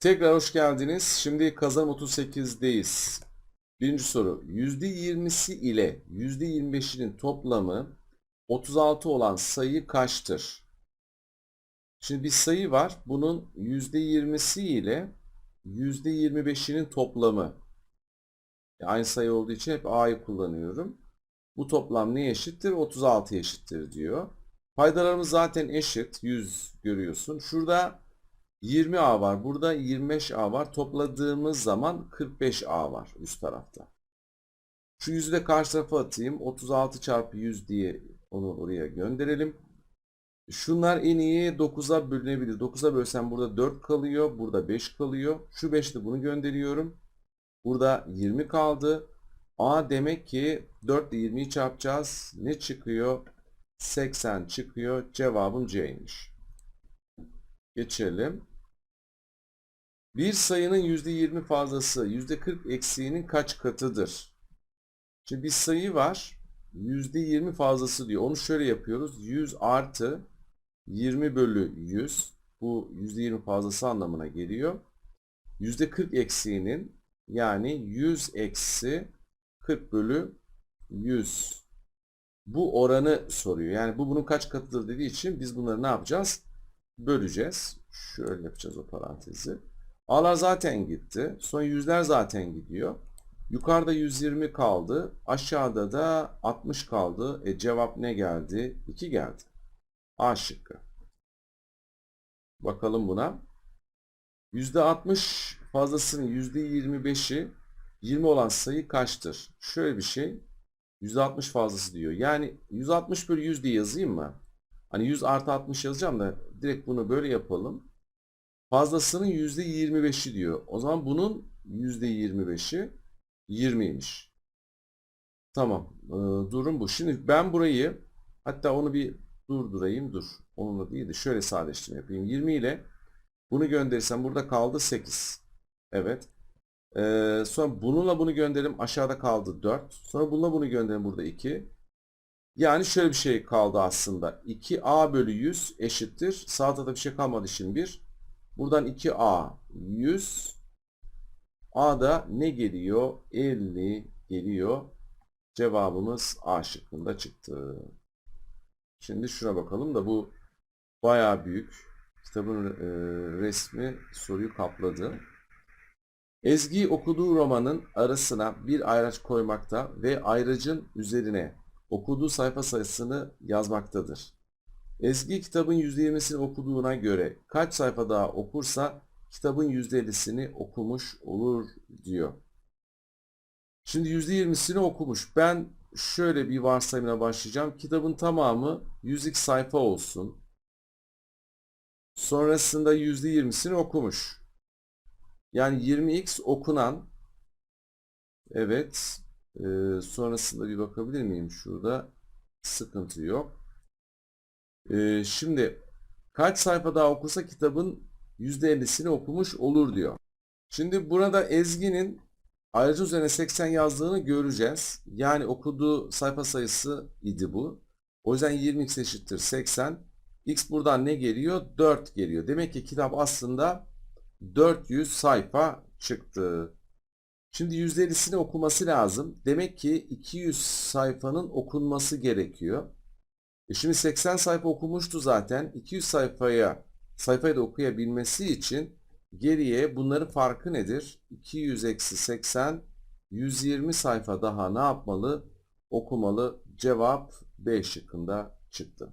Tekrar hoş geldiniz. Şimdi kazanım 38'deyiz. Birinci soru. %20'si ile %25'inin toplamı 36 olan sayı kaçtır? Şimdi bir sayı var. Bunun %20'si ile %25'inin toplamı. E, Aynı sayı olduğu için hep A'yı kullanıyorum. Bu toplam ne eşittir? 36 eşittir diyor. Paydalarımız zaten eşit. 100 görüyorsun. Şurada 20A var. Burada 25A var. Topladığımız zaman 45A var üst tarafta. Şu yüzü de karşı tarafa atayım. 36 çarpı 100 diye onu oraya gönderelim. Şunlar en iyi 9'a bölünebilir. 9'a bölsem burada 4 kalıyor. Burada 5 kalıyor. Şu 5 de bunu gönderiyorum. Burada 20 kaldı. A demek ki 4 ile 20'yi çarpacağız. Ne çıkıyor? 80 çıkıyor. Cevabım C'ymiş. Geçelim. Bir sayının %20 fazlası %40 eksiğinin kaç katıdır? Şimdi bir sayı var. %20 fazlası diyor. Onu şöyle yapıyoruz. 100 artı 20 bölü 100. Bu %20 fazlası anlamına geliyor. %40 eksiğinin yani 100 eksi 40 bölü 100. Bu oranı soruyor. Yani bu bunun kaç katıdır dediği için biz bunları ne yapacağız? Böleceğiz. Şöyle yapacağız o parantezi. A'lar zaten gitti. Son yüzler zaten gidiyor. Yukarıda 120 kaldı. Aşağıda da 60 kaldı. E cevap ne geldi? 2 geldi. A şıkkı. Bakalım buna. %60 fazlasının %25'i 20 olan sayı kaçtır? Şöyle bir şey. %60 fazlası diyor. Yani 160 bölü 100 diye yazayım mı? Hani 100 artı 60 yazacağım da direkt bunu böyle yapalım. Fazlasının %25'i diyor. O zaman bunun %25'i 20'ymiş. Tamam. Ee, durum bu. Şimdi ben burayı hatta onu bir durdurayım. Dur. Onunla değil de şöyle sadeleştirme yapayım. 20 ile bunu gönderirsem burada kaldı 8. Evet. Ee, sonra bununla bunu gönderelim. Aşağıda kaldı 4. Sonra bununla bunu gönderelim. Burada 2. Yani şöyle bir şey kaldı aslında. 2a bölü 100 eşittir. Sağ tarafta bir şey kalmadı şimdi 1. Buradan 2a 100. A'da ne geliyor? 50 geliyor. Cevabımız A şıkkında çıktı. Şimdi şuna bakalım da bu bayağı büyük. Kitabın e, resmi soruyu kapladı. Ezgi okuduğu romanın arasına bir ayraç koymakta ve ayracın üzerine okuduğu sayfa sayısını yazmaktadır. Ezgi kitabın %20'sini okuduğuna göre kaç sayfa daha okursa kitabın %50'sini okumuş olur diyor. Şimdi %20'sini okumuş. Ben şöyle bir varsayımla başlayacağım. Kitabın tamamı 100'lik sayfa olsun. Sonrasında %20'sini okumuş. Yani 20x okunan evet e, sonrasında bir bakabilir miyim şurada sıkıntı yok. E, şimdi kaç sayfa daha okursa kitabın %50'sini okumuş olur diyor. Şimdi burada Ezgi'nin ayrıca üzerine 80 yazdığını göreceğiz. Yani okuduğu sayfa sayısı idi bu. O yüzden 20x eşittir 80. X buradan ne geliyor? 4 geliyor. Demek ki kitap aslında 400 sayfa çıktı. Şimdi %50'sini okuması lazım. Demek ki 200 sayfanın okunması gerekiyor. E şimdi 80 sayfa okumuştu zaten. 200 sayfaya sayfayı da okuyabilmesi için geriye bunların farkı nedir? 200 eksi 80 120 sayfa daha ne yapmalı? Okumalı. Cevap B şıkkında çıktı.